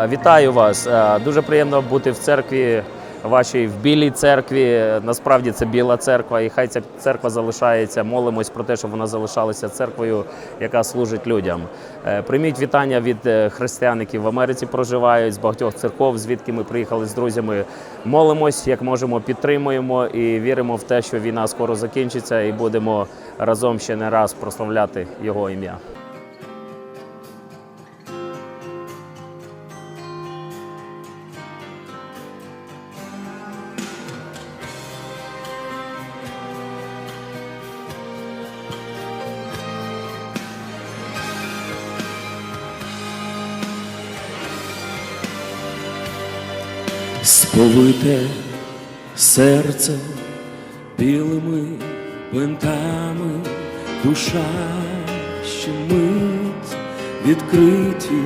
Е, Вітаю вас. Е, Дуже приємно бути в церкві вашій в білій церкві. Насправді це біла церква, і хай ця церква залишається. Молимось про те, щоб вона залишалася церквою, яка служить людям. Е, Прийміть вітання від християн, які в Америці проживають з багатьох церков, звідки ми приїхали з друзями. Молимось, як можемо, підтримуємо і віримо в те, що війна скоро закінчиться, і будемо разом ще не раз прославляти його ім'я. Сповите серце білими бинтами, душа ще мить, відкриті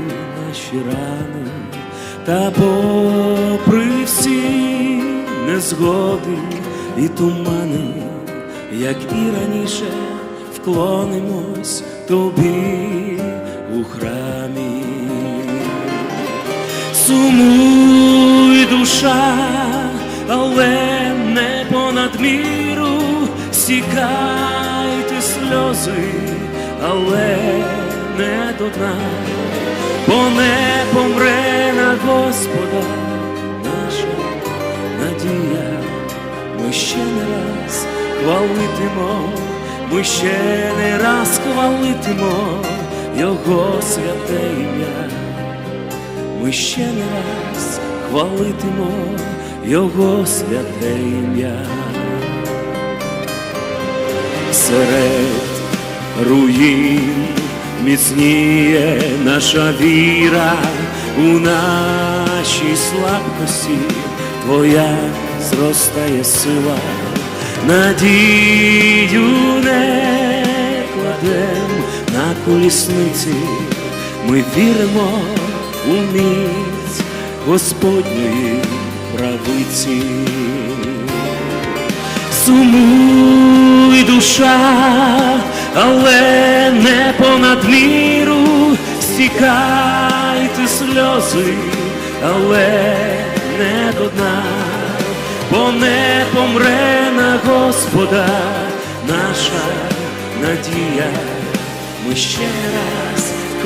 наші рани, та попри всі незгоди і тумани, як і раніше, вклонимось тобі у храмі. Душа, але не понад міру, стікайте сльози, але не до дна, бо не помре на Господа наша надія. Ми ще не раз хвалитимо, ми ще не раз хвалитимо Його святе ім'я. Ми ще не раз хвалитимо Його святе ім'я. Серед руїн міцніє наша віра у нашій слабкості, Твоя зростає сила, надію не кладем на колісниці, ми віримо у міць Господньої правиці. Сумуй душа, але не понад міру, стікайте сльози, але не до дна, бо не помре на Господа наша надія. Ми ще раз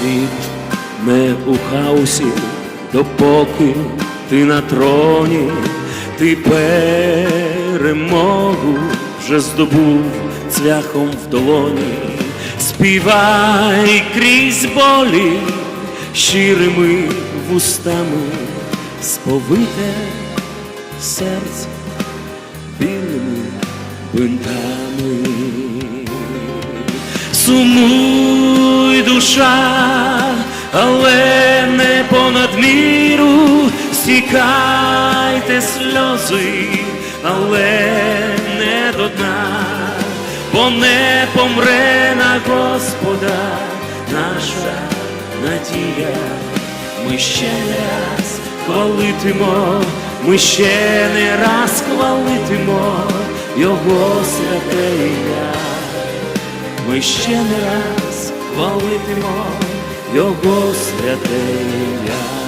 Світ не у хаосі, допоки ти на троні, ти перемогу вже здобув цвяхом в долоні. Співай крізь болі щирими вустами, сповите серце білими бинтами. Сумуй душа, але не понад міру, стікайте сльози, але не до дна, бо не помре на Господа наша надія. Ми ще не раз хвалитимо, ми ще не раз хвалитимо Його святе ім'я. Ми ще не раз хвалитимо Його святе ім'я.